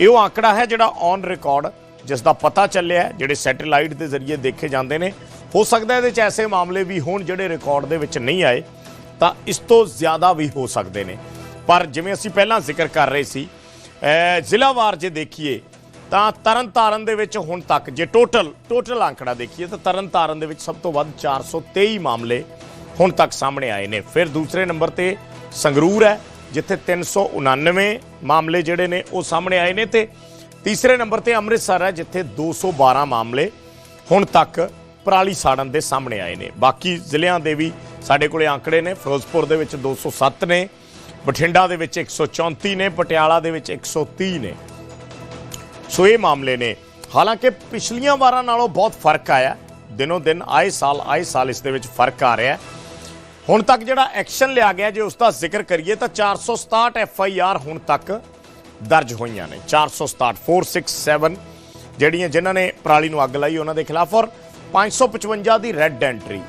ਇਹ ਉਹ ਆંકੜਾ ਹੈ ਜਿਹੜਾ ਔਨ ਰਿਕਾਰਡ ਜਿਸ ਦਾ ਪਤਾ ਚੱਲਿਆ ਜਿਹੜੇ ਸੈਟੇਲਾਈਟ ਦੇ ਜ਼ਰੀਏ ਦੇਖੇ ਜਾਂਦੇ ਨੇ। ਹੋ ਸਕਦਾ ਇਹਦੇ ਚ ਐਸੇ ਮਾਮਲੇ ਵੀ ਹੋਣ ਜਿਹੜੇ ਰਿਕਾਰਡ ਦੇ ਵਿੱਚ ਨਹੀਂ ਆਏ, ਤਾਂ ਇਸ ਤੋਂ ਜ਼ਿਆਦਾ ਵੀ ਹੋ ਸਕਦੇ ਨੇ। ਪਰ ਜਿਵੇਂ ਅਸੀਂ ਪਹਿਲਾਂ ਜ਼ਿਕਰ ਕਰ ਰਹੇ ਸੀ ਜ਼ਿਲ੍ਹਾਵਾਰ ਜੇ ਦੇਖੀਏ, ਤਾਂ ਤਰਨਤਾਰਨ ਦੇ ਵਿੱਚ ਹੁਣ ਤੱਕ ਜੇ ਟੋਟਲ ਟੋਟਲ ਆંકੜਾ ਦੇਖੀਏ, ਤਾਂ ਤਰਨਤਾਰਨ ਦੇ ਵਿੱਚ ਸਭ ਤੋਂ ਵੱਧ 423 ਮਾਮਲੇ ਹੁਣ ਤੱਕ ਸਾਹਮਣੇ ਆਏ ਨੇ। ਫਿਰ ਦੂਸਰੇ ਨੰਬਰ ਤੇ ਸੰਗਰੂਰ ਹੈ ਜਿੱਥੇ 399 ਮਾਮਲੇ ਜਿਹੜੇ ਨੇ ਉਹ ਸਾਹਮਣੇ ਆਏ ਨੇ ਤੇ ਤੀਸਰੇ ਨੰਬਰ ਤੇ ਅੰਮ੍ਰਿਤਸਰ ਹੈ, ਜਿੱਥੇ 212 ਮਾਮਲੇ ਹੁਣ ਤੱਕ ਪਰਾਲੀ ਸਾੜਨ ਦੇ ਸਾਹਮਣੇ ਆਏ ਨੇ। ਬਾਕੀ ਜ਼ਿਲ੍ਹਿਆਂ ਦੇ ਵੀ ਸਾਡੇ ਕੋਲੇ ਆંકੜੇ ਨੇ। ਫਿਰੋਜ਼ਪੁਰ ਦੇ ਵਿੱਚ 207 ਨੇ, ਬਠਿੰਡਾ ਦੇ ਵਿੱਚ 134 ਨੇ, ਪਟਿਆਲਾ ਦੇ ਵਿੱਚ 130 ਨੇ। ਸੋ ਇਹ ਮਾਮਲੇ ਨੇ। ਹਾਲਾਂਕਿ ਪਿਛਲੀਆਂ ਵਾਰਾਂ ਨਾਲੋਂ ਬਹੁਤ ਫ਼ਰਕ ਆਇਆ। ਦਿਨੋਂ ਦਿਨ, ਆਏ ਸਾਲ ਆਏ ਸਾਲ ਇਸ ਦੇ ਵਿੱਚ ਫ਼ਰਕ ਆ ਰਿਹਾ। ਹੈ। ਹੁਣ ਤੱਕ ਜਿਹੜਾ ਐਕਸ਼ਨ ਲਿਆ ਗਿਆ, ਜੇ ਉਸ ਦਾ ਜ਼ਿਕਰ ਕਰੀਏ ਤਾਂ 467 ਐਫ ਆਈ ਆਰ ਹੁਣ ਤੱਕ ਦਰਜ ਹੋਈਆਂ ਨੇ। 467 467 ਜਿਹੜੀਆਂ ਜਿਨ੍ਹਾਂ ਨੇ ਪਰਾਲੀ ਨੂੰ ਅੱਗ ਲਾਈ ਉਹਨਾਂ ਦੇ ਖਿਲਾਫ ਔਰ 555 ਦੀ ਰੈੱਡ ਐਂਟਰੀ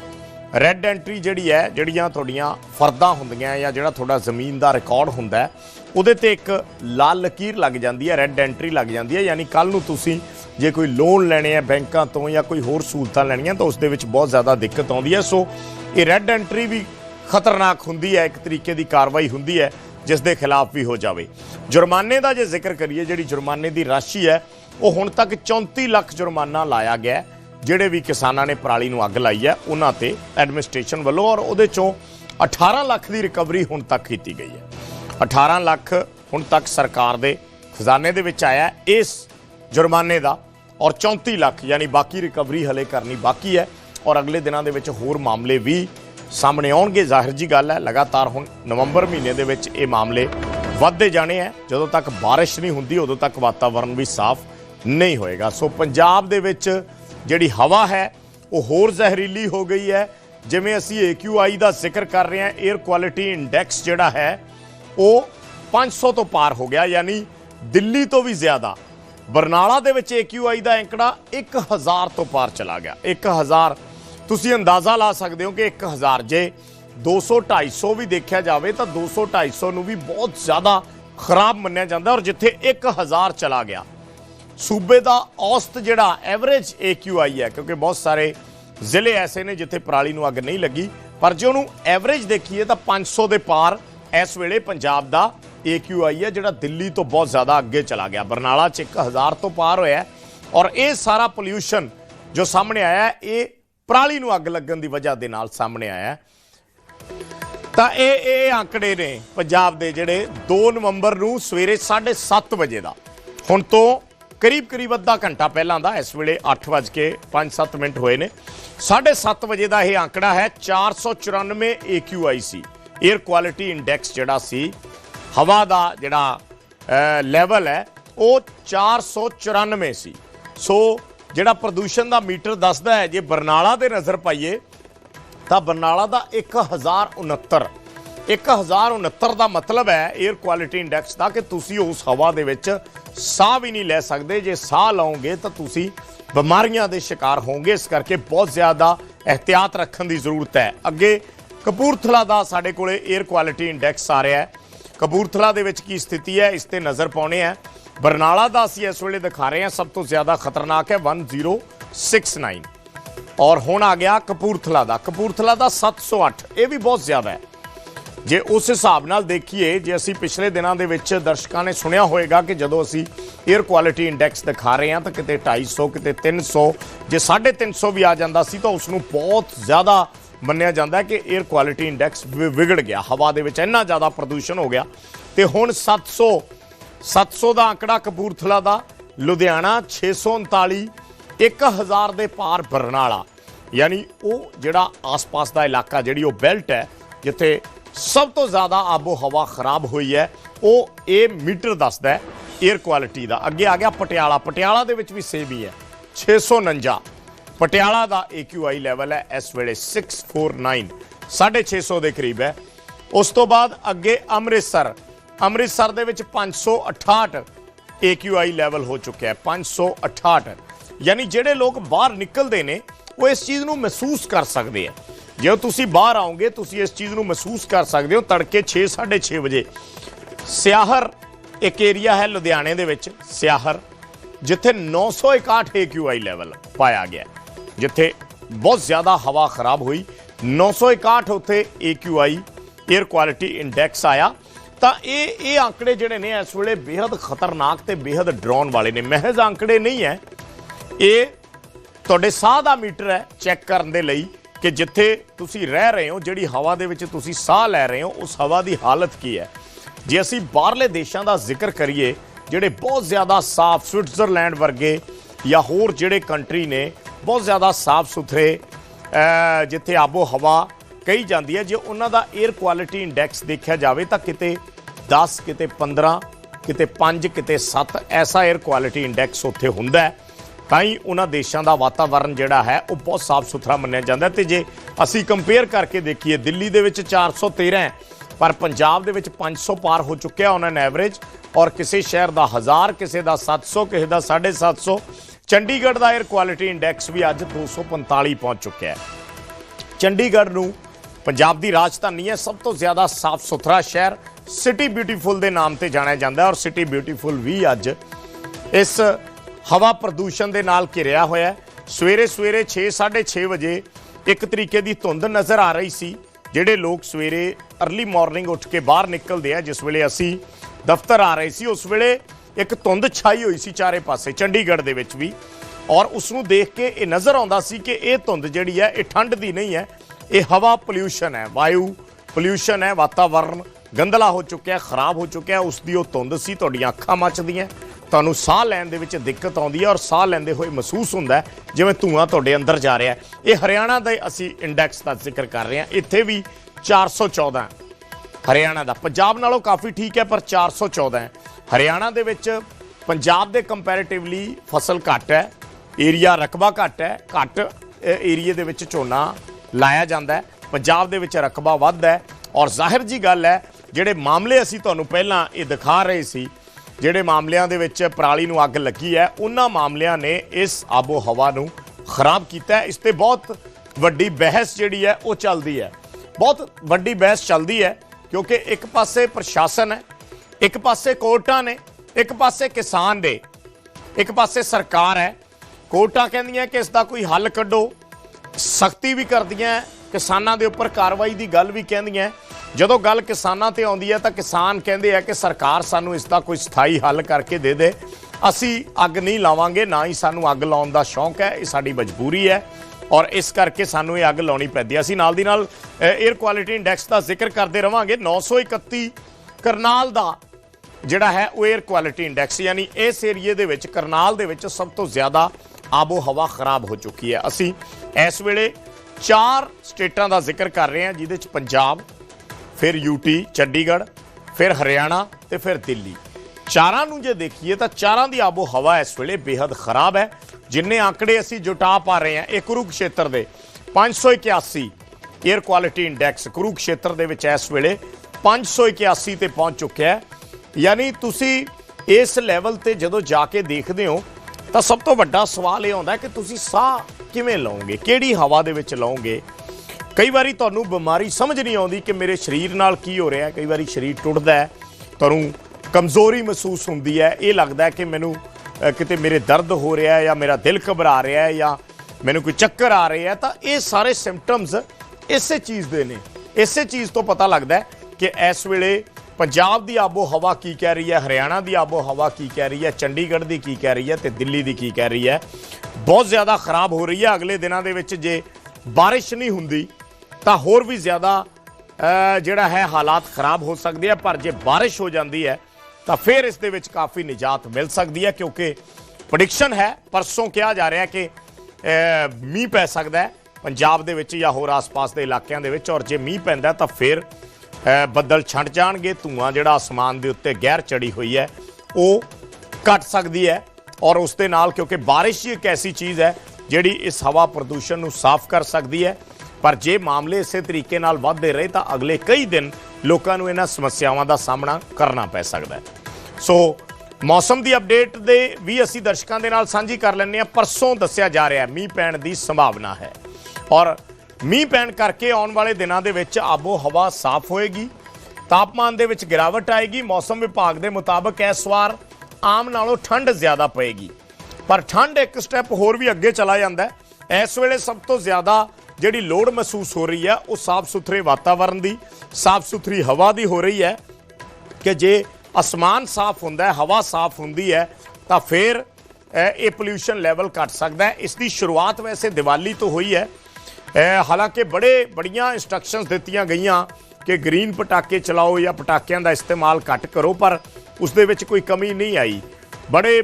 ਰੈੱਡ ਐਂਟਰੀ ਜਿਹੜੀ ਹੈ, ਜਿਹੜੀਆਂ ਤੁਹਾਡੀਆਂ ਫਰਦਾਂ ਹੁੰਦੀਆਂ ਜਾਂ ਜਿਹੜਾ ਤੁਹਾਡਾ ਜ਼ਮੀਨ ਦਾ ਰਿਕਾਰਡ ਹੁੰਦਾ ਉਹਦੇ ਤੇ ਇੱਕ ਲਾਲ ਲਕੀਰ ਲੱਗ ਜਾਂਦੀ ਹੈ ਰੈੱਡ ਐਂਟਰੀ ਲੱਗ ਜਾਂਦੀ ਹੈ, ਯਾਨੀ ਕੱਲ ਨੂੰ ਤੁਸੀਂ ਜੇ ਕੋਈ ਲੋਨ ਲੈਣੇ ਆ ਬੈਂਕਾਂ ਤੋਂ ਜਾਂ ਕੋਈ ਹੋਰ ਸਹੂਲਤਾਂ ਲੈਣੀਆਂ, ਤਾਂ ਉਸ ਦੇ ਵਿੱਚ ਬਹੁਤ ਜ਼ਿਆਦਾ ਦਿੱਕਤ ਆਉਂਦੀ ਹੈ। ਸੋ ਇਹ ਰੈੱਡ ਐਂਟਰੀ ਵੀ ਖਤਰਨਾਕ ਹੁੰਦੀ ਹੈ, ਇੱਕ ਤਰੀਕੇ ਦੀ ਕਾਰਵਾਈ ਹੁੰਦੀ ਹੈ, ਜਿਸ ਦੇ ਖਿਲਾਫ ਵੀ ਹੋ ਜਾਵੇ। ਜੁਰਮਾਨੇ ਦਾ ਜੇ ਜ਼ਿਕਰ ਕਰੀਏ, ਜਿਹੜੀ ਜੁਰਮਾਨੇ ਦੀ ਰਾਸ਼ੀ ਹੈ, ਉਹ ਹੁਣ ਤੱਕ 34 ਲੱਖ ਜੁਰਮਾਨਾ ਲਾਇਆ ਗਿਆ ਜਿਹੜੇ ਵੀ ਕਿਸਾਨਾਂ ਨੇ ਪਰਾਲੀ ਨੂੰ ਅੱਗ ਲਾਈ ਹੈ, ਉਹਨਾਂ ਤੇ ਐਡਮਿਨਿਸਟ੍ਰੇਸ਼ਨ ਵੱਲੋਂ ਔਰ ਉਹਦੇ ਚੋਂ 18 ਲੱਖ ਦੀ ਰਿਕਵਰੀ ਹੁਣ ਤੱਕ ਕੀਤੀ ਗਈ ਹੈ। 18 ਲੱਖ ਹੁਣ ਤੱਕ ਸਰਕਾਰ ਦੇ ਖਜ਼ਾਨੇ ਦੇ ਵਿੱਚ ਆਇਆ ਇਸ ਜੁਰਮਾਨੇ ਦਾ, ਔਰ 34 ਲੱਖ, ਯਾਨੀ ਬਾਕੀ ਰਿਕਵਰੀ ਹਲੇ ਕਰਨੀ ਬਾਕੀ ਹੈ। ਔਰ ਅਗਲੇ ਦਿਨਾਂ ਦੇ ਵਿੱਚ ਹੋਰ ਮਾਮਲੇ ਵੀ ਸਾਹਮਣੇ ਆਉਣਗੇ। ਜ਼ਾਹਿਰ ਜੀ ਗੱਲ ਹੈ, ਲਗਾਤਾਰ ਹੁਣ ਨਵੰਬਰ ਮਹੀਨੇ ਦੇ ਵਿੱਚ ਇਹ ਮਾਮਲੇ ਵੱਧਦੇ ਜਾਣੇ ਹੈ। ਜਦੋਂ ਤੱਕ ਬਾਰਿਸ਼ ਨਹੀਂ ਹੁੰਦੀ, ਉਦੋਂ ਤੱਕ ਵਾਤਾਵਰਣ ਵੀ ਸਾਫ਼ ਨਹੀਂ ਹੋਏਗਾ। ਸੋ ਪੰਜਾਬ ਦੇ ਵਿੱਚ ਜਿਹੜੀ ਹਵਾ ਹੈ, ਉਹ ਹੋਰ ਜ਼ਹਿਰੀਲੀ ਹੋ ਗਈ ਹੈ। ਜਿਵੇਂ ਅਸੀਂ AQI ਦਾ ਜ਼ਿਕਰ ਕਰ ਰਹੇ ਹਾਂ 에ਅਰ ਕੁਆਲਿਟੀ ਇੰਡੈਕਸ ਜਿਹੜਾ ਹੈ, ਉਹ 500 ਤੋਂ ਪਾਰ ਹੋ ਗਿਆ। ਯਾਨੀ ਦਿੱਲੀ ਤੋਂ ਵੀ ਜ਼ਿਆਦਾ, ਬਰਨਾਲਾ ਦੇ ਵਿੱਚ AQI ਦਾ ਅੰਕੜਾ 1000 ਤੋਂ ਪਾਰ ਚਲਾ ਗਿਆ। 1000 ਤੁਸੀਂ ਅੰਦਾਜ਼ਾ ਲਾ ਸਕਦੇ ਹੋ ਕਿ 1000 ਜੇ 200 250 ਵੀ ਦੇਖਿਆ ਜਾਵੇ ਤਾਂ 200 250 ਨੂੰ ਵੀ ਬਹੁਤ ਜ਼ਿਆਦਾ ਖਰਾਬ ਮੰਨਿਆ ਜਾਂਦਾ ਔਰ ਜਿੱਥੇ 1000 ਚਲਾ ਗਿਆ। ਸੂਬੇ ਦਾ ਔਸਤ ਜਿਹੜਾ ਐਵਰੇਜ AQI ਹੈ, ਕਿਉਂਕਿ ਬਹੁਤ ਸਾਰੇ ਜ਼ਿਲ੍ਹੇ ਐਸੇ ਨੇ ਜਿੱਥੇ ਪਰਾਲੀ ਨੂੰ ਅੱਗ ਨਹੀਂ ਲੱਗੀ, ਪਰ ਜੇ ਉਹਨੂੰ ਐਵਰੇਜ ਦੇਖੀਏ ਤਾਂ 500 ਦੇ ਪਾਰ ਇਸ ਵੇਲੇ ਪੰਜਾਬ ਦਾ AQI ਹੈ, ਜਿਹੜਾ ਦਿੱਲੀ ਤੋਂ ਬਹੁਤ ਜ਼ਿਆਦਾ ਅੱਗੇ ਚਲਾ ਗਿਆ। ਬਰਨਾਲਾ ਚ 1000 ਤੋਂ ਪਾਰ ਹੋਇਆ ਔਰ ਇਹ ਸਾਰਾ ਪੋਲਿਊਸ਼ਨ ਜੋ ਸਾਹਮਣੇ ਆਇਆ ਇਹ ਪਰਾਲੀ ਨੂੰ ਅੱਗ ਲੱਗਣ ਦੀ ਵਜ੍ਹਾ ਦੇ ਨਾਲ ਸਾਹਮਣੇ ਆਇਆ ਤਾਂ ਇਹ ਇਹ ਆંકੜੇ ਨੇ ਪੰਜਾਬ ਦੇ ਜਿਹੜੇ 2 ਨਵੰਬਰ ਨੂੰ ਸਵੇਰੇ 7:30 ਵਜੇ ਦਾ। ਹੁਣ ਤੋਂ ਕਰੀਬ ਕਰੀਬ ਅੱਧਾ ਘੰਟਾ ਪਹਿਲਾਂ ਦਾ ਇਸ ਵੇਲੇ 8:05-7 ਮਿੰਟ ਹੋਏ ਨੇ। 7:30 ਵਜੇ ਦਾ ਇਹ ਆંકੜਾ ਹੈ 494 AQIC ਏਅਰ ਕੁਆਲਿਟੀ ਇੰਡੈਕਸ ਜਿਹੜਾ ਸੀ, ਹਵਾ ਦਾ ਜਿਹੜਾ ਲੈਵਲ ਹੈ, ਉਹ 494 ਸੀ ਸੋ। ਜਿਹੜਾ ਪ੍ਰਦੂਸ਼ਣ ਦਾ ਮੀਟਰ ਦੱਸਦਾ ਹੈ, ਜੇ ਬਰਨਾਲਾ ਦੇ ਨਜ਼ਰ ਪਾਈਏ, ਤਾਂ ਬਰਨਾਲਾ ਦਾ 1069 1069 ਦਾ ਮਤਲਬ ਹੈ 에ਅਰ ਕੁਆਲਿਟੀ ਇੰਡੈਕਸ ਦਾ ਕਿ ਤੁਸੀਂ ਉਸ ਹਵਾ ਦੇ ਵਿੱਚ ਸਾਹ ਵੀ ਨਹੀਂ ਲੈ ਸਕਦੇ। ਜੇ ਸਾਹ ਲਓਗੇ, ਤਾਂ ਤੁਸੀਂ ਬਿਮਾਰੀਆਂ ਦੇ ਸ਼ਿਕਾਰ ਹੋਵੋਗੇ। ਇਸ ਕਰਕੇ ਬਹੁਤ ਜ਼ਿਆਦਾ ਇhtiyat ਰੱਖਣ ਦੀ ਜ਼ਰੂਰਤ ਹੈ। ਅੱਗੇ ਕਪੂਰਥਲਾ ਦਾ ਸਾਡੇ ਕੋਲੇ 에ਅਰ ਕੁਆਲਿਟੀ ਇੰਡੈਕਸ ਆ ਰਿਹਾ ਹੈ। ਕਪੂਰਥਲਾ ਦੇ ਵਿੱਚ ਕੀ ਸਥਿਤੀ ਹੈ, ਇਸ ਤੇ ਨਜ਼ਰ ਪਾਉਣੇ ਹੈ। ਬਰਨਾਲਾ ਦਾ ਅਸੀਂ ਇਸ ਵੇਲੇ ਦਿਖਾ ਰਹੇ ਹਾਂ, ਸਭ ਤੋਂ ਜ਼ਿਆਦਾ ਖਤਰਨਾਕ ਹੈ 1069 ਔਰ ਹੁਣ ਆ ਗਿਆ ਕਪੂਰਥਲਾ ਦਾ। ਕਪੂਰਥਲਾ ਦਾ 708 ਇਹ ਵੀ ਬਹੁਤ ਜ਼ਿਆਦਾ ਹੈ। ਜੇ ਉਸ ਹਿਸਾਬ ਨਾਲ ਦੇਖੀਏ, ਜੇ ਅਸੀਂ ਪਿਛਲੇ ਦਿਨਾਂ ਦੇ ਵਿੱਚ ਦਰਸ਼ਕਾਂ ਨੇ ਸੁਣਿਆ ਹੋਵੇਗਾ ਕਿ ਜਦੋਂ ਅਸੀਂ 에ਅਰ ਕੁਆਲਿਟੀ ਇੰਡੈਕਸ ਦਿਖਾ ਰਹੇ ਹਾਂ, ਤਾਂ ਕਿਤੇ 250 ਕਿਤੇ 300 ਜੇ 350 ਵੀ ਆ ਜਾਂਦਾ ਸੀ, ਤਾਂ ਉਸ ਨੂੰ ਬਹੁਤ ਜ਼ਿਆਦਾ ਮੰਨਿਆ ਜਾਂਦਾ ਕਿ 에ਅਰ ਕੁਆਲਿਟੀ ਇੰਡੈਕਸ ਵਿ- ਵਿਗੜ ਗਿਆ। ਹਵਾ ਦੇ ਵਿੱਚ ਇੰਨਾ ਜ਼ਿਆਦਾ ਪ੍ਰਦੂਸ਼ਣ ਹੋ ਗਿਆ। ਤੇ ਹੁਣ 700 700 ਦਾ ਅੰਕੜਾ ਕਪੂਰਥਲਾ ਦਾ, ਲੁਧਿਆਣਾ 639 1000 ਦੇ ਪਾਰ ਬਰਨਾਲਾ। ਯਾਨੀ ਉਹ ਜਿਹੜਾ ਆਸ-ਪਾਸ ਦਾ ਇਲਾਕਾ ਜਿਹੜੀ ਉਹ ਬੈਲਟ ਹੈ, ਜਿੱਥੇ ਸਭ ਤੋਂ ਜ਼ਿਆਦਾ ਆਬੋ ਹਵਾ ਖਰਾਬ ਹੋਈ ਹੈ, ਉਹ ਇਹ ਮੀਟਰ ਦੱਸਦਾ ਹੈ 에ਅਰ ਕੁਆਲਿਟੀ ਦਾ। ਅੱਗੇ ਆ ਗਿਆ ਪਟਿਆਲਾ। ਪਟਿਆਲਾ ਦੇ ਵਿੱਚ ਵੀ ਸੇਮ ਹੀ ਹੈ। 649 ਪਟਿਆਲਾ ਦਾ AQI ਲੈਵਲ ਹੈ, ਇਸ ਵੇਲੇ 649 650 ਦੇ ਕਰੀਬ ਹੈ। ਉਸ ਤੋਂ ਬਾਅਦ ਅੱਗੇ ਅੰਮ੍ਰਿਤਸਰ। ਅੰਮ੍ਰਿਤਸਰ ਦੇ ਵਿੱਚ 568 AQI ਲੈਵਲ ਹੋ ਚੁੱਕਿਆ ਹੈ 568 ਯਾਨੀ ਜਿਹੜੇ ਲੋਕ ਬਾਹਰ ਨਿਕਲਦੇ ਨੇ, ਉਹ ਇਸ ਚੀਜ਼ ਨੂੰ ਮਹਿਸੂਸ ਕਰ ਸਕਦੇ ਆ। ਜੇ ਤੁਸੀਂ ਬਾਹਰ ਆਓਗੇ, ਤੁਸੀਂ ਇਸ ਚੀਜ਼ ਨੂੰ ਮਹਿਸੂਸ ਕਰ ਸਕਦੇ ਹੋ, ਤੜਕੇ 6 6:30 ਵਜੇ। ਸਿਆਹਰ ਇੱਕ ਏਰੀਆ ਹੈ ਲੁਧਿਆਣੇ ਦੇ ਵਿੱਚ, ਸਿਆਹਰ, ਜਿੱਥੇ 961 AQI ਲੈਵਲ ਪਾਇਆ ਗਿਆ ਜਿੱਥੇ ਬਹੁਤ ਜ਼ਿਆਦਾ ਹਵਾ ਖਰਾਬ ਹੋਈ। 961 ਉੱਥੇ AQI 에ਅਰ ਕੁਆਲਿਟੀ ਇੰਡੈਕਸ ਆਇਆ। ਤਾਂ ਇਹ ਇਹ ਅੰਕੜੇ ਜਿਹੜੇ ਨੇ ਇਸ ਵੇਲੇ ਬੇहद ਖਤਰਨਾਕ ਤੇ ਬੇहद ਡਰਾਉਣ ਵਾਲੇ ਨੇ। ਮਹਿਜ਼ ਅੰਕੜੇ ਨਹੀਂ ਹੈ। ਇਹ ਤੁਹਾਡੇ ਸਾਹ ਦਾ ਮੀਟਰ ਹੈ ਚੈੱਕ ਕਰਨ ਦੇ ਲਈ ਕਿ ਜਿੱਥੇ ਤੁਸੀਂ ਰਹਿ ਰਹੇ ਹੋ, ਜਿਹੜੀ ਹਵਾ ਦੇ ਵਿੱਚ ਤੁਸੀਂ ਸਾਹ ਲੈ ਰਹੇ ਹੋ, ਉਸ ਹਵਾ ਦੀ ਹਾਲਤ ਕੀ ਹੈ। ਜੇ ਅਸੀਂ ਬਾਹਰਲੇ ਦੇਸ਼ਾਂ ਦਾ ਜ਼ਿਕਰ ਕਰੀਏ, ਜਿਹੜੇ ਬਹੁਤ ਜ਼ਿਆਦਾ ਸਾਫ਼ ਸਵਿਟਜ਼ਰਲੈਂਡ ਵਰਗੇ ਜਾਂ ਹੋਰ ਜਿਹੜੇ ਕੰਟਰੀ ਨੇ, ਬਹੁਤ ਜ਼ਿਆਦਾ ਸਾਫ਼ ਸੁਥਰੇ ਜਿੱਥੇ ਆਬੋ ਹਵਾ ਕਹੀ ਜਾਂਦੀ ਹੈ, ਜੇ ਉਹਨਾਂ ਦਾ 에ਅਰ ਕੁਆਲਿਟੀ ਇੰਡੈਕਸ ਦੇਖਿਆ ਜਾਵੇ ਤਾਂ ਕਿਤੇ 10 ਕਿਤੇ 15 ਕਿਤੇ 5 ਕਿਤੇ 7 ਐਸਾ 에ਅਰ ਕੁਆਲਿਟੀ ਇੰਡੈਕਸ ਉੱਥੇ ਹੁੰਦਾ ਤਾਂ ਹੀ ਉਹਨਾਂ ਦੇਸ਼ਾਂ ਦਾ ਵਾਤਾਵਰਨ ਜਿਹੜਾ ਹੈ, ਉਹ ਬਹੁਤ ਸਾਫ਼ ਸੁਥਰਾ ਮੰਨਿਆ ਜਾਂਦਾ ਤੇ ਜੇ ਅਸੀਂ ਕੰਪੇਅਰ ਕਰਕੇ ਦੇਖੀਏ, ਦਿੱਲੀ ਦੇ ਵਿੱਚ 413 ਹੈ, ਪਰ ਪੰਜਾਬ ਦੇ ਵਿੱਚ 500 ਪਾਰ ਹੋ ਚੁੱਕਿਆ ਉਹਨਾਂ ਨੇ ਐਵਰੇਜ ਔਰ ਕਿਸੇ ਸ਼ਹਿਰ ਦਾ 1000 ਕਿਸੇ ਦਾ 700 ਕਿਸੇ ਦਾ 750 ਚੰਡੀਗੜ੍ਹ ਦਾ 에ਅਰ ਕੁਆਲਿਟੀ ਇੰਡੈਕਸ ਵੀ ਅੱਜ 245 ਪਹੁੰਚ ਚੁੱਕਿਆ ਹੈ। ਚੰਡੀਗੜ੍ਹ ਨੂੰ ਪੰਜਾਬ ਦੀ ਰਾਜਧਾਨੀ ਹੈ, ਸਭ ਤੋਂ ਜ਼ਿਆਦਾ ਸਾਫ਼ ਸੁਥਰਾ ਸ਼ਹਿਰ ਸਿਟੀ ਬਿਊਟੀਫੁਲ ਦੇ ਨਾਮ ਤੇ ਜਾਣਿਆ ਜਾਂਦਾ ਹੈ ਔਰ ਸਿਟੀ ਬਿਊਟੀਫੁਲ ਵੀ ਅੱਜ ਇਸ ਹਵਾ ਪ੍ਰਦੂਸ਼ਣ ਦੇ ਨਾਲ ਘਿਰਿਆ ਹੋਇਆ ਹੈ। ਸਵੇਰੇ ਸਵੇਰੇ 6:30 ਵਜੇ ਇੱਕ ਤਰੀਕੇ ਦੀ ਧੁੰਦ ਨਜ਼ਰ ਆ ਰਹੀ ਸੀ, ਜਿਹੜੇ ਲੋਕ ਸਵੇਰੇ अर्ਲੀ ਮਾਰਨਿੰਗ ਉੱਠ ਕੇ ਬਾਹਰ ਨਿਕਲਦੇ ਆ, ਜਿਸ ਵੇਲੇ ਅਸੀਂ ਦਫ਼ਤਰ ਆ ਰਹੇ ਸੀ, ਉਸ ਵੇਲੇ ਇੱਕ ਧੁੰਦ ਛਾਈ ਹੋਈ ਸੀ ਚਾਰੇ ਪਾਸੇ, ਚੰਡੀਗੜ੍ਹ ਦੇ ਵਿੱਚ ਵੀ। ਔਰ ਉਸ ਨੂੰ ਦੇਖ ਕੇ ਇਹ ਨਜ਼ਰ ਆਉਂਦਾ ਸੀ ਕਿ ਇਹ ਧੁੰਦ ਜਿਹੜੀ ਹੈ, ਇਹ ਠੰਡ ਦੀ ਨਹੀਂ ਹੈ ਇਹ ਹਵਾ ਪੋਲਿਊਸ਼ਨ ਹੈ, ਵਾਯੂ ਪੋਲਿਊਸ਼ਨ ਹੈ ਵਾਤਾਵਰਣ ਗੰਦਲਾ ਹੋ ਚੁੱਕਿਆ, ਖਰਾਬ ਹੋ ਚੁੱਕਿਆ ਉਸ ਦੀ ਉਹ ਧੁੰਦ ਸੀ, ਤੁਹਾਡੀਆਂ ਅੱਖਾਂ ਮੱਚਦੀਆਂ, ਤੁਹਾਨੂੰ ਸਾਹ ਲੈਣ ਦੇ ਵਿੱਚ ਦਿੱਕਤ ਆਉਂਦੀ ਹੈ ਔਰ ਸਾਹ ਲੈਂਦੇ ਹੋਏ ਮਹਿਸੂਸ ਹੁੰਦਾ ਜਿਵੇਂ ਧੂਆਂ ਤੁਹਾਡੇ ਅੰਦਰ ਜਾ ਰਿਹਾ ਇਹ ਹਰਿਆਣਾ ਦੇ ਅਸੀਂ ਇੰਡੈਕਸ ਦਾ ਜ਼ਿਕਰ ਕਰ ਰਹੇ ਹਾਂ, ਇੱਥੇ ਵੀ 414 ਹੈ। ਹਰਿਆਣਾ ਦਾ, ਪੰਜਾਬ ਨਾਲੋਂ ਕਾਫੀ ਠੀਕ ਹੈ, ਪਰ 414 ਹੈ। ਹਰਿਆਣਾ ਦੇ ਵਿੱਚ ਪੰਜਾਬ ਦੇ ਕੰਪੈਰੀਟਿਵਲੀ ਫਸਲ ਘੱਟ ਹੈ ਏਰੀਆ ਰਕਬਾ ਘੱਟ ਹੈ, ਘੱਟ ਏਰੀਏ ਦੇ ਵਿੱਚ ਝੋਨਾ ਲਾਇਆ ਜਾਂਦਾ ਹੈ। ਪੰਜਾਬ ਦੇ ਵਿੱਚ ਰਕਬਾ ਵੱਧਦਾ ਹੈ ਔਰ ਜ਼ਾਹਿਰ ਜੀ ਗੱਲ ਹੈ, ਜਿਹੜੇ ਮਾਮਲੇ ਅਸੀਂ ਤੁਹਾਨੂੰ ਪਹਿਲਾਂ ਇਹ ਦਿਖਾ ਰਹੇ ਸੀ, ਜਿਹੜੇ ਮਾਮਲਿਆਂ ਦੇ ਵਿੱਚ ਪਰਾਲੀ ਨੂੰ ਅੱਗ ਲੱਗੀ ਹੈ, ਉਹਨਾਂ ਮਾਮਲਿਆਂ ਨੇ ਇਸ ਆਬੋ ਹਵਾ ਨੂੰ ਖਰਾਬ ਕੀਤਾ ਇਸ ਤੇ ਬਹੁਤ ਵੱਡੀ ਬਹਿਸ ਜਿਹੜੀ ਹੈ, ਉਹ ਚੱਲਦੀ ਹੈ। ਬਹੁਤ ਵੱਡੀ ਬਹਿਸ ਚੱਲਦੀ ਹੈ, ਕਿਉਂਕਿ ਇੱਕ ਪਾਸੇ ਪ੍ਰਸ਼ਾਸਨ ਹੈ, ਇੱਕ ਪਾਸੇ ਕੋਰਟਾਂ ਨੇ, ਇੱਕ ਪਾਸੇ ਕਿਸਾਨ ਦੇ, ਇੱਕ ਪਾਸੇ ਸਰਕਾਰ ਹੈ। ਕੋਰਟਾਂ ਕਹਿੰਦੀਆਂ ਕਿ ਇਸ ਦਾ ਕੋਈ ਹੱਲ ਕੱਢੋ ਸਖਤੀ ਵੀ ਕਰਦੀਆਂ, ਕਿਸਾਨਾਂ ਦੇ ਉੱਪਰ ਕਾਰਵਾਈ ਦੀ ਗੱਲ ਵੀ ਕਹਿੰਦੀਆਂ। ਜਦੋਂ ਗੱਲ ਕਿਸਾਨਾਂ ਤੇ ਆਉਂਦੀ ਹੈ ਤਾਂ ਕਿਸਾਨ ਕਹਿੰਦੇ ਆ ਕਿ ਸਰਕਾਰ ਸਾਨੂੰ ਇਸ ਦਾ ਕੋਈ ਸਥਾਈ ਹੱਲ ਕਰਕੇ ਦੇ ਦੇ। ਅਸੀਂ ਅੱਗ ਨਹੀਂ ਲਾਵਾਂਗੇ, ਨਾ ਹੀ ਸਾਨੂੰ ਅੱਗ ਲਾਉਣ ਦਾ ਸ਼ੌਂਕ ਹੈ, ਇਹ ਸਾਡੀ ਮਜਬੂਰੀ ਹੈ। ਔਰ ਇਸ ਕਰਕੇ ਸਾਨੂੰ ਇਹ ਅੱਗ ਲਾਉਣੀ ਪੈਂਦੀ ਹੈ। ਅਸੀਂ ਨਾਲ ਦੀ ਨਾਲ 에ਅਰ ਕੁਆਲਿਟੀ ਇੰਡੈਕਸ ਦਾ ਜ਼ਿਕਰ ਕਰਦੇ ਰਵਾਂਗੇ। 931 ਕਰਨਾਲ ਦਾ ਜਿਹੜਾ ਹੈ, ਉਹ 에ਅਰ ਕੁਆਲਿਟੀ ਇੰਡੈਕਸ ਯਾਨੀ ਇਸ ਏਰੀਏ ਦੇ ਵਿੱਚ, ਕਰਨਾਲ ਦੇ ਵਿੱਚ ਸਭ ਤੋਂ ਜ਼ਿਆਦਾ ਆਬੋ ਹਵਾ ਖਰਾਬ ਹੋ ਚੁੱਕੀ ਹੈ। ਅਸੀਂ ਇਸ ਵੇਲੇ ਚਾਰ ਸਟੇਟਾਂ ਦਾ ਜ਼ਿਕਰ ਕਰ ਰਹੇ ਹਾਂ, ਜਿਹਦੇ ਚ ਪੰਜਾਬ, ਫਿਰ ਯੂਟੀ ਚੰਡੀਗੜ੍ਹ, ਫਿਰ ਹਰਿਆਣਾ ਤੇ ਫਿਰ ਦਿੱਲੀ। ਚਾਰਾਂ ਨੂੰ ਜੇ ਦੇਖੀਏ ਤਾਂ ਚਾਰਾਂ ਦੀ ਆਬੋ ਹਵਾ ਇਸ ਵੇਲੇ ਬੇहद ਖਰਾਬ ਹੈ। ਜਿੰਨੇ ਆંકੜੇ ਅਸੀਂ ਜੁਟਾ ਪਾ ਰਹੇ ਹਾਂ, ਇਹ ਕੁਰੂਕਸ਼ੇਤਰ ਦੇ 581 ਏਅਰ ਕੁਆਲਿਟੀ ਇੰਡੈਕਸ ਕੁਰੂਕਸ਼ੇਤਰ ਦੇ ਵਿੱਚ ਇਸ ਵੇਲੇ 581 ਤੇ ਪਹੁੰਚ ਚੁੱਕਿਆ ਹੈ। ਯਾਨੀ ਤੁਸੀਂ ਇਸ ਲੈਵਲ ਤੇ ਜਦੋਂ ਜਾ ਕੇ ਦੇਖਦੇ ਹੋ ਤਾਂ ਸਭ ਤੋਂ ਵੱਡਾ ਸਵਾਲ ਇਹ ਆਉਂਦਾ ਕਿ ਤੁਸੀਂ ਸਾਹ ਕਿਵੇਂ ਲਓਗੇ? ਕਿਹੜੀ ਹਵਾ ਦੇ ਵਿੱਚ ਲਓਗੇ? ਕਈ ਵਾਰੀ ਤੁਹਾਨੂੰ ਬਿਮਾਰੀ ਸਮਝ ਨਹੀਂ ਆਉਂਦੀ ਕਿ ਮੇਰੇ ਸਰੀਰ ਨਾਲ ਕੀ ਹੋ ਰਿਹਾ ਕਈ ਵਾਰੀ ਸਰੀਰ ਟੁੱਟਦਾ ਹੈ, ਤੁਹਾਨੂੰ ਕਮਜ਼ੋਰੀ ਮਹਿਸੂਸ ਹੁੰਦੀ ਹੈ। ਇਹ ਲੱਗਦਾ ਕਿ ਮੈਨੂੰ ਕਿਤੇ ਮੇਰੇ ਦਰਦ ਹੋ ਰਿਹਾ ਹੈ ਜਾਂ ਮੇਰਾ ਦਿਲ ਘਬਰਾ ਰਿਹਾ ਹੈ ਜਾਂ ਮੈਨੂੰ ਕੋਈ ਚੱਕਰ ਆ ਰਿਹਾ ਹੈ। ਤਾਂ ਇਹ ਸਾਰੇ ਸਿੰਪਟਮਸ ਇਸੇ ਚੀਜ਼ ਦੇ ਨੇ। ਇਸੇ ਚੀਜ਼ ਤੋਂ ਪਤਾ ਲੱਗਦਾ ਕਿ ਇਸ ਵੇਲੇ ਪੰਜਾਬ ਦੀ ਆਬੋ ਹਵਾ ਕੀ ਕਹਿ ਰਹੀ ਹੈ, ਹਰਿਆਣਾ ਦੀ ਆਬੋ ਹਵਾ ਕੀ ਕਹਿ ਰਹੀ ਹੈ, ਚੰਡੀਗੜ੍ਹ ਦੀ ਕੀ ਕਹਿ ਰਹੀ ਹੈ ਤੇ ਦਿੱਲੀ ਦੀ ਕੀ ਕਹਿ ਰਹੀ ਹੈ? ਬਹੁਤ ਜ਼ਿਆਦਾ ਖਰਾਬ ਹੋ ਰਹੀ ਹੈ। ਅਗਲੇ ਦਿਨਾਂ ਦੇ ਵਿੱਚ ਜੇ ਬਾਰਿਸ਼ ਨਹੀਂ ਹੁੰਦੀ, ਤਾਂ ਹੋਰ ਵੀ ਜ਼ਿਆਦਾ ਜਿਹੜਾ ਹੈ ਹਾਲਾਤ ਖਰਾਬ ਹੋ ਸਕਦੇ ਆ। ਪਰ ਜੇ ਬਾਰਿਸ਼ ਹੋ ਜਾਂਦੀ ਹੈ, ਤਾਂ ਫਿਰ ਇਸ ਦੇ ਵਿੱਚ ਕਾਫੀ ਨਿਜਾਤ ਮਿਲ ਸਕਦੀ ਹੈ ਕਿਉਂਕਿ ਪ੍ਰੈਡਿਕਸ਼ਨ ਹੈ। ਪਰਸੋਂ ਕਿਹਾ ਜਾ ਰਿਹਾ ਕਿ ਮੀਂਹ ਪੈ ਸਕਦਾ ਹੈ ਪੰਜਾਬ ਦੇ ਵਿੱਚ ਜਾਂ ਹੋਰ ਆਸ-ਪਾਸ ਦੇ ਇਲਾਕਿਆਂ ਦੇ ਵਿੱਚ। ਔਰ ਜੇ ਮੀਂਹ ਪੈਂਦਾ ਤਾਂ ਫਿਰ ਬੱਦਲ ਛੰਟ ਜਾਣਗੇ, ਧੂਆਂ ਜਿਹੜਾ ਅਸਮਾਨ ਦੇ ਉੱਤੇ ਗਹਿਰ ਚੜੀ ਹੋਈ ਹੈ, ਉਹ ਘਟ ਸਕਦੀ ਹੈ ਔਰ ਉਸ ਦੇ ਨਾਲ ਕਿਉਂਕਿ ਬਾਰਿਸ਼ ਇੱਕ ਐਸੀ ਚੀਜ਼ ਹੈ ਜਿਹੜੀ ਇਸ ਹਵਾ ਪ੍ਰਦੂਸ਼ਣ ਨੂੰ ਸਾਫ਼ ਕਰ ਸਕਦੀ ਹੈ। ਪਰ ਜੇ ਮਾਮਲੇ ਇਸੇ ਤਰੀਕੇ ਨਾਲ ਵੱਧਦੇ ਰਹੇ ਤਾਂ ਅਗਲੇ ਕਈ ਦਿਨ ਲੋਕਾਂ ਨੂੰ ਇਹਨਾਂ ਸਮੱਸਿਆਵਾਂ ਦਾ ਸਾਹਮਣਾ ਕਰਨਾ ਪੈ ਸਕਦਾ ਹੈ। ਸੋ ਮੌਸਮ ਦੀ ਅਪਡੇਟ ਦੇ ਵੀ ਅਸੀਂ ਦਰਸ਼ਕਾਂ ਦੇ ਨਾਲ ਸਾਂਝੀ ਕਰ ਲੈਂਦੇ ਹਾਂ। ਪਰਸੋਂ ਦੱਸਿਆ ਜਾ ਰਿਹਾ ਮੀਂਹ ਪੈਣ ਦੀ ਸੰਭਾਵਨਾ ਹੈ। ਔਰ ਮੀਂਹ ਪੈਣ ਕਰਕੇ ਆਉਣ ਵਾਲੇ ਦਿਨਾਂ ਦੇ ਵਿੱਚ ਆਬੋ ਹਵਾ ਸਾਫ਼ ਹੋਏਗੀ। ਤਾਪਮਾਨ ਦੇ ਵਿੱਚ ਗਿਰਾਵਟ ਆਏਗੀ। ਮੌਸਮ ਵਿਭਾਗ ਦੇ ਮੁਤਾਬਕ ਇਸ ਵਾਰ ਆਮ ਨਾਲੋਂ ਠੰਡ ਜ਼ਿਆਦਾ ਪਏਗੀ। ਪਰ ਠੰਡ ਇੱਕ ਸਟੈਪ ਹੋਰ ਵੀ ਅੱਗੇ ਚਲਾ ਜਾਂਦਾ ਹੈ। ਇਸ ਵੇਲੇ ਸਭ ਤੋਂ ਜ਼ਿਆਦਾ ਜਿਹੜੀ ਲੋੜ ਮਹਿਸੂਸ ਹੋ ਰਹੀ ਹੈ, ਉਹ ਸਾਫ਼ ਸੁਥਰੇ ਵਾਤਾਵਰਣ ਦੀ ਸਾਫ਼ ਸੁਥਰੀ ਹਵਾ ਦੀ ਹੋ ਰਹੀ ਹੈ ਕਿ ਜੇ ਅਸਮਾਨ ਸਾਫ਼ ਹੁੰਦਾ ਹੈ, ਹਵਾ ਸਾਫ਼ ਹੁੰਦੀ ਹੈ, ਤਾਂ ਫਿਰ ਇਹ ਪੋਲਿਊਸ਼ਨ ਲੈਵਲ ਘਟ ਸਕਦਾ ਹੈ। ਇਸ ਦੀ ਸ਼ੁਰੂਆਤ ਵੈਸੇ ਦੀਵਾਲੀ ਤੋਂ ਹੋਈ ਹੈ। ਹਾਲਾਂਕਿ ਬੜੇ ਬੜੀਆਂ ਇਨਸਟਰਕਸ਼ਨਸ ਦਿੱਤੀਆਂ ਗਈਆਂ ਕਿ ਗ੍ਰੀਨ ਪਟਾਕੇ ਚਲਾਓ ਜਾਂ ਪਟਾਕਿਆਂ ਦਾ ਇਸਤੇਮਾਲ ਘੱਟ ਕਰੋ, ਪਰ ਉਸ ਦੇ ਵਿੱਚ ਕੋਈ ਕਮੀ ਨਹੀਂ ਆਈ। ਬੜੇ,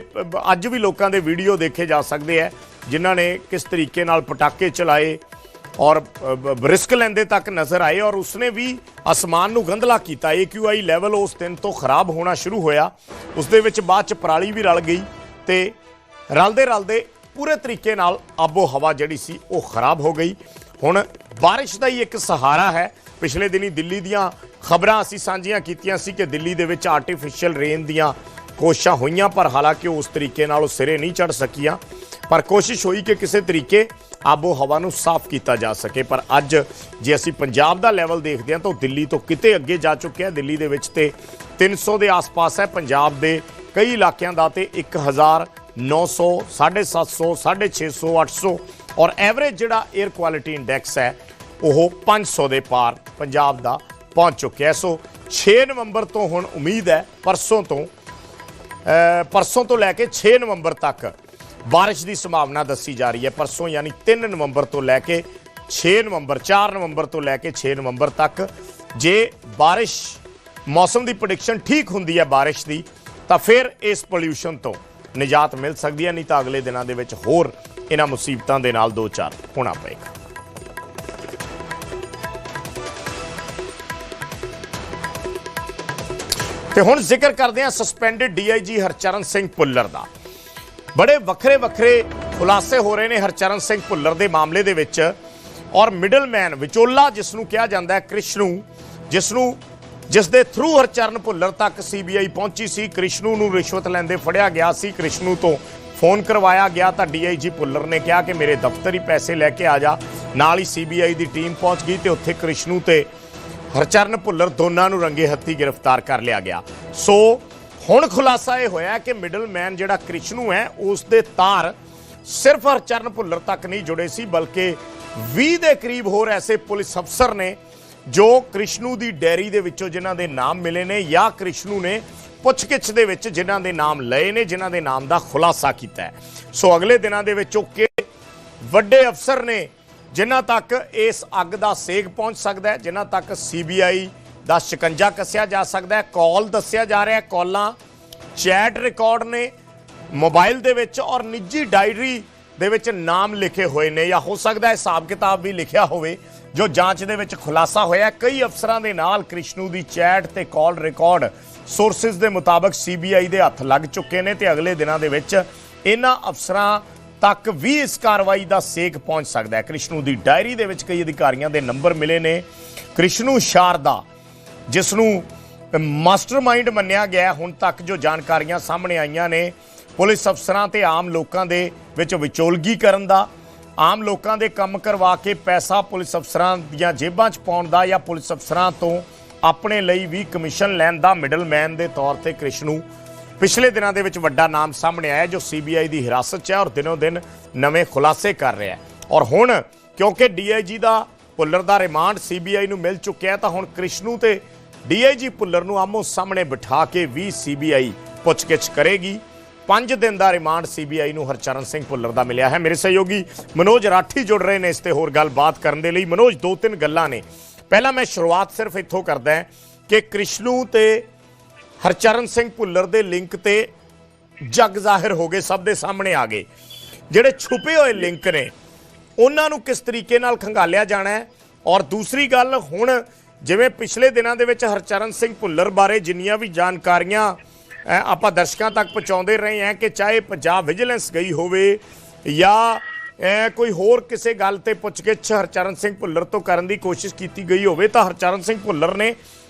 ਅੱਜ ਵੀ ਲੋਕਾਂ ਦੇ ਵੀਡੀਓ ਦੇਖੇ ਜਾ ਸਕਦੇ ਹੈ ਜਿਨ੍ਹਾਂ ਨੇ ਕਿਸ ਤਰੀਕੇ ਨਾਲ ਪਟਾਕੇ ਚਲਾਏ ਔਰ ਰਿਸਕ ਲੈਂਦੇ ਤੱਕ ਨਜ਼ਰ ਆਏ ਔਰ ਉਸਨੇ ਵੀ ਅਸਮਾਨ ਨੂੰ ਗੰਧਲਾ ਕੀਤਾ। AQI ਲੈਵਲ ਉਸ ਦਿਨ ਤੋਂ ਖਰਾਬ ਹੋਣਾ ਸ਼ੁਰੂ ਹੋਇਆ। ਉਸ ਦੇ ਵਿੱਚ ਬਾਅਦ ਚ ਪਰਾਲੀ ਵੀ ਰਲ ਗਈ ਤੇ ਰਲਦੇ ਰਲਦੇ ਪੂਰੇ ਤਰੀਕੇ ਨਾਲ ਆਬੋ ਹਵਾ ਜਿਹੜੀ ਸੀ ਉਹ ਖਰਾਬ ਹੋ ਗਈ। ਹੁਣ ਬਾਰਿਸ਼ ਦਾ ਹੀ ਇੱਕ ਸਹਾਰਾ ਹੈ। ਪਿਛਲੇ ਦਿਨੀ ਦਿੱਲੀ ਦੀਆਂ ਖਬਰਾਂ ਅਸੀਂ ਸਾਂਝੀਆਂ ਕੀਤੀਆਂ ਸੀ ਕਿ ਦਿੱਲੀ ਦੇ ਵਿੱਚ ਆਰਟੀਫੀਸ਼ੀਅਲ ਰੇਨ ਦੀਆਂ ਕੋਸ਼ਿਸ਼ਾਂ ਹੋਈਆਂ, ਪਰ ਹਾਲਾਂਕਿ ਉਸ ਤਰੀਕੇ ਨਾਲ ਉਹ ਸਿਰੇ ਨਹੀਂ ਚੜ ਸਕੀਆਂ। ਪਰ ਕੋਸ਼ਿਸ਼ ਹੋਈ ਕਿ ਕਿਸੇ ਤਰੀਕੇ ਆਬੋ ਹਵਾ ਨੂੰ ਸਾਫ਼ ਕੀਤਾ ਜਾ ਸਕੇ। ਪਰ ਅੱਜ ਜੇ ਅਸੀਂ ਪੰਜਾਬ ਦਾ ਲੈਵਲ ਦੇਖਦੇ ਹਾਂ, ਤਾਂ ਉਹ ਦਿੱਲੀ ਤੋਂ ਕਿਤੇ ਅੱਗੇ ਜਾ ਚੁੱਕਿਆ ਦਿੱਲੀ ਦੇ ਵਿੱਚ ਤੇ 300 ਦੇ ਆਸ-ਪਾਸ ਹੈ। ਪੰਜਾਬ ਦੇ ਕਈ ਇਲਾਕਿਆਂ ਦਾ ਤੇ 1900 750 650 800 ਔਰ ਐਵਰੇਜ ਜਿਹੜਾ 에ਅਰ ਕੁਆਲਿਟੀ ਇੰਡੈਕਸ ਹੈ, ਉਹ 500 ਦੇ ਪਾਰ ਪੰਜਾਬ ਦਾ ਪਹੁੰਚ ਚੁੱਕਿਆ ਸੋ 6 ਨਵੰਬਰ ਤੋਂ ਹੁਣ ਉਮੀਦ ਹੈ, ਪਰਸੋਂ ਤੋਂ ਪਰਸੋਂ ਤੋਂ ਲੈ ਕੇ 6 ਨਵੰਬਰ ਤੱਕ ਬਾਰਿਸ਼ ਦੀ ਸੰਭਾਵਨਾ ਦੱਸੀ ਜਾ ਰਹੀ ਹੈ। ਪਰਸੋਂ ਯਾਨੀ 3 ਨਵੰਬਰ ਤੋਂ ਲੈ ਕੇ 6 ਨਵੰਬਰ 4 ਨਵੰਬਰ ਤੋਂ ਲੈ ਕੇ 6 ਨਵੰਬਰ ਤੱਕ ਜੇ ਬਾਰਿਸ਼, ਮੌਸਮ ਦੀ ਪ੍ਰੈਡਿਕਸ਼ਨ ਠੀਕ ਹੁੰਦੀ ਹੈ ਬਾਰਿਸ਼ ਦੀ, ਤਾਂ ਫਿਰ ਇਸ ਪੋਲਿਊਸ਼ਨ ਤੋਂ ਨਿਜਾਤ ਮਿਲ ਸਕਦੀ ਹੈ, ਨਹੀਂ ਤਾਂ ਅਗਲੇ ਦਿਨਾਂ ਦੇ ਵਿੱਚ ਹੋਰ ਇਹਨਾਂ ਮੁਸੀਬਤਾਂ ਦੇ ਨਾਲ ਦੋ ਚਾਰ ਹੋਣਾ ਪਏਗਾ ਤੇ ਹੁਣ ਜ਼ਿਕਰ ਕਰਦੇ ਹਾਂ ਸਸਪੈਂਡਡ ਡੀਆਈਜੀ ਹਰਚਰਨ ਸਿੰਘ ਭੁੱਲਰ ਦਾ। ਬੜੇ ਵੱਖਰੇ ਵੱਖਰੇ ਖੁਲਾਸੇ ਹੋ ਰਹੇ ਨੇ ਹਰਚਰਨ ਸਿੰਘ ਭੁੱਲਰ ਦੇ ਮਾਮਲੇ ਦੇ ਵਿੱਚ ਔਰ ਮਿਡਲਮੈਨ ਵਿਚੋਲਾ, ਜਿਸ ਨੂੰ ਕਿਹਾ ਜਾਂਦਾ ਹੈ ਕ੍ਰਿਸ਼ਨੂ, ਜਿਸ ਨੂੰ ਜਿਸ ਦੇ ਥਰੂ ਹਰਚਰਨ ਭੁੱਲਰ ਤੱਕ ਸੀਬੀਆਈ ਪਹੁੰਚੀ ਸੀ, ਕ੍ਰਿਸ਼ਨੂ ਨੂੰ ਰਿਸ਼ਵਤ ਲੈਂਦੇ ਫੜਿਆ ਗਿਆ ਸੀ। ਕ੍ਰਿਸ਼ਨੂ ਤੋਂ ਫੋਨ ਕਰਵਾਇਆ ਗਿਆ ਤਾਂ ਡੀਆਈਜੀ ਭੁੱਲਰ ਨੇ ਕਿਹਾ ਕਿ ਮੇਰੇ ਦਫ਼ਤਰ ਹੀ ਪੈਸੇ ਲੈ ਕੇ ਆ ਜਾ। ਨਾਲ ਹੀ ਸੀਬੀਆਈ ਦੀ ਟੀਮ ਪਹੁੰਚ ਗਈ ਤੇ ਉੱਥੇ ਕ੍ਰਿਸ਼ਨੂ ਤੇ ਹਰਚਰਨ ਭੁੱਲਰ ਦੋਨਾਂ ਨੂੰ ਰੰਗੇ ਹੱਥੀ ਗ੍ਰਿਫਤਾਰ ਕਰ ਲਿਆ ਗਿਆ। ਸੋ ਹੁਣ ਖੁਲਾਸਾ ਇਹ ਹੋਇਆ ਕਿ ਮਿਡਲਮੈਨ ਜਿਹੜਾ ਕ੍ਰਿਸ਼ਨੂ ਹੈ, ਉਸ ਦੇ ਤਾਰ ਸਿਰਫ ਹਰਚਰਨ ਭੁੱਲਰ ਤੱਕ ਨਹੀਂ ਜੁੜੇ ਸੀ, ਬਲਕਿ 20 ਦੇ ਕਰੀਬ ਹੋਰ ਐਸੇ ਪੁਲਿਸ ਅਫਸਰ ਨੇ ਜੋ ਕ੍ਰਿਸ਼ਨੂ ਦੀ ਡੈਰੀ ਦੇ ਵਿੱਚੋਂ ਜਿਨ੍ਹਾਂ ਦੇ ਨਾਮ ਮਿਲੇ ਨੇ ਜਾਂ ਕ੍ਰਿਸ਼ਨੂ ਨੇ ਪੁੱਛਗਿੱਛ ਦੇ ਵਿੱਚ ਜਿਨ੍ਹਾਂ ਦੇ ਨਾਮ ਲਏ ਨੇ, ਜਿਨ੍ਹਾਂ ਦੇ ਨਾਮ ਦਾ ਖੁਲਾਸਾ ਕੀਤਾ ਹੈ। ਸੋ ਅਗਲੇ ਦਿਨਾਂ ਦੇ ਵਿੱਚ ਉਹ ਕਿ ਵੱਡੇ ਅਫਸਰ ਨੇ ਜਿਨ੍ਹਾਂ ਤੱਕ ਇਸ ਅੱਗ ਦਾ ਸੇਕ ਪਹੁੰਚ ਸਕਦਾ ਹੈ, ਜਿਨ੍ਹਾਂ ਤੱਕ ਸੀਬੀਆਈ ਦਾ ਸ਼ਿਕੰਜਾ ਕੱਸਿਆ ਜਾ ਸਕਦਾ ਹੈ, ਕਾਲ ਦੱਸਿਆ ਜਾ ਰਿਹਾ ਹੈ, ਕਾਲਾਂ ਚੈਟ ਰਿਕਾਰਡ ਨੇ ਮੋਬਾਈਲ ਦੇ ਵਿੱਚ ਔਰ ਨਿੱਜੀ ਡਾਇਰੀ ਦੇ ਵਿੱਚ ਨਾਮ ਲਿਖੇ ਹੋਏ ਨੇ ਜਾਂ ਹੋ ਸਕਦਾ ਹੈ ਹਿਸਾਬ ਕਿਤਾਬ ਵੀ ਲਿਖਿਆ ਹੋਵੇ। ਜੋ ਜਾਂਚ ਦੇ ਵਿੱਚ ਖੁਲਾਸਾ ਹੋਇਆ ਕਈ ਅਫਸਰਾਂ ਦੇ ਨਾਲ ਕ੍ਰਿਸ਼ਨੂ ਦੀ ਚੈਟ ਤੇ ਕਾਲ ਰਿਕਾਰਡ ਸੋਰਸਸ ਦੇ ਮੁਤਾਬਕ ਸੀਬੀਆਈ ਦੇ ਹੱਥ ਲੱਗ ਚੁੱਕੇ ਨੇ ਤੇ ਅਗਲੇ ਦਿਨਾਂ ਦੇ ਵਿੱਚ ਇਹਨਾਂ ਅਫਸਰਾਂ ਤੱਕ ਵੀ ਇਸ ਕਾਰਵਾਈ ਦਾ ਸੇਕ ਪਹੁੰਚ ਸਕਦਾ ਹੈ। ਕ੍ਰਿਸ਼ਨੂ ਦੀ ਡਾਇਰੀ ਦੇ ਵਿੱਚ ਕਈ ਅਧਿਕਾਰੀਆਂ ਦੇ ਨੰਬਰ ਮਿਲੇ ਨੇ। ਕ੍ਰਿਸ਼ਨੂ ਸ਼ਾਰਦਾ ਜਿਸ ਨੂੰ ਮਾਸਟਰਮਾਈਂਡ ਮੰਨਿਆ ਗਿਆ ਹੁਣ ਤੱਕ ਜੋ ਜਾਣਕਾਰੀਆਂ ਸਾਹਮਣੇ ਆਈਆਂ ਨੇ, ਪੁਲਿਸ ਅਫਸਰਾਂ ਤੇ ਆਮ ਲੋਕਾਂ ਦੇ ਵਿੱਚ ਵਿਚੋਲਗੀ ਕਰਨ ਦਾ ਆਮ ਲੋਕਾਂ ਦੇ ਕੰਮ ਕਰਵਾ ਕੇ ਪੈਸਾ ਪੁਲਿਸ ਅਫਸਰਾਂ ਦੀਆਂ ਜੇਬਾਂ 'ਚ ਪਾਉਣ ਦਾ ਜਾਂ ਪੁਲਿਸ ਅਫਸਰਾਂ ਤੋਂ ਆਪਣੇ ਲਈ ਵੀ ਕਮਿਸ਼ਨ ਲੈਣ ਦਾ ਮਿਡਲਮੈਨ ਦੇ ਤੌਰ ਤੇ ਕ੍ਰਿਸ਼ਨੂ। ਪਿਛਲੇ ਦਿਨਾਂ ਦੇ ਵਿੱਚ ਵੱਡਾ ਨਾਮ ਸਾਹਮਣੇ ਆਇਆ ਜੋ ਸੀਬੀਆਈ ਦੀ ਹਿਰਾਸਤ 'ਚ ਹੈ ਔਰ ਦਿਨੋ ਦਿਨ ਨਵੇਂ ਖੁਲਾਸੇ ਕਰ ਰਿਹਾ ਹੈ। ਔਰ ਹੁਣ ਕਿਉਂਕਿ ਡੀਆਈਜੀ ਦਾ ਭੁੱਲਰ ਦਾ ਰਿਮਾਂਡ ਸੀਬੀਆਈ ਨੂੰ ਮਿਲ ਚੁੱਕਿਆ ਤਾਂ ਹੁਣ ਕ੍ਰਿਸ਼ਨੂ ਤੇ ਡੀਆਈਜੀ ਭੁੱਲਰ ਨੂੰ ਆਮੋ ਸਾਹਮਣੇ ਬਿਠਾ ਕੇ ਵੀ ਸੀਬੀਆਈ ਪੁੱਛਗਿੱਛ ਕਰੇਗੀ। 5 ਦਿਨ ਦਾ ਰਿਮਾਂਡ ਸੀਬੀਆਈ ਨੂੰ ਹਰਚਰਨ ਸਿੰਘ ਭੁੱਲਰ ਦਾ ਮਿਲਿਆ ਹੈ। ਮੇਰੇ ਸਹਿਯੋਗੀ ਮਨੋਜ ਰਾਠੀ ਜੁੜ ਰਹੇ ਨੇ ਇਸ ਤੇ ਹੋਰ ਗੱਲਬਾਤ ਕਰਨ ਦੇ ਲਈ। ਮਨੋਜ, ਦੋ ਤਿੰਨ ਗੱਲਾਂ ਨੇ। ਪਹਿਲਾਂ ਮੈਂ ਸ਼ੁਰੂਆਤ ਸਿਰਫ ਇੱਥੋਂ ਕਰਦਾ ਹਾਂ ਕਿ ਕ੍ਰਿਸ਼ਨੂ ਤੇ ਹਰਚਰਨ ਸਿੰਘ ਭੁੱਲਰ ਦੇ ਲਿੰਕ ਤੇ ਜਗ ਜ਼ਾਹਿਰ ਹੋ ਗਏ, ਸਭ ਦੇ ਸਾਹਮਣੇ ਆ ਗਏ। ਜਿਹੜੇ ਛੁਪੇ ਹੋਏ ਲਿੰਕ ਨੇ, ਉਹਨਾਂ ਨੂੰ ਕਿਸ ਤਰੀਕੇ ਨਾਲ ਖੰਗਾਲਿਆ ਜਾਣਾ ਹੈ? ਔਰ ਦੂਸਰੀ ਗੱਲ, ਹੁਣ ਜਿਵੇਂ ਪਿਛਲੇ ਦਿਨਾਂ ਦੇ ਵਿੱਚ ਹਰਚਰਨ ਸਿੰਘ ਭੁੱਲਰ ਬਾਰੇ ਜਿੰਨੀਆਂ ਵੀ ਜਾਣਕਾਰੀਆਂ ਆਪਾਂ ਦਰਸ਼ਕਾਂ ਤੱਕ ਪਹੁੰਚਾਉਂਦੇ ਰਹੇ ਹਾਂ ਕਿ ਚਾਹੇ ਪੰਜਾਬ ਵਿਜੀਲੈਂਸ ਗਈ ਹੋਵੇ ਜਾਂ ਕੋਈ ਹੋਰ ਕਿਸੇ ਗੱਲ ਤੇ ਪੁੱਛਗਿੱਛ ਹਰਚਰਨ ਸਿੰਘ ਭੁੱਲਰ ਤੋਂ ਕਰਨ ਦੀ ਕੋਸ਼ਿਸ਼ ਕੀਤੀ ਗਈ ਹੋਵੇ, ਤਾਂ ਹਰਚਰਨ ਸਿੰਘ ਭੁੱਲਰ ਨੇ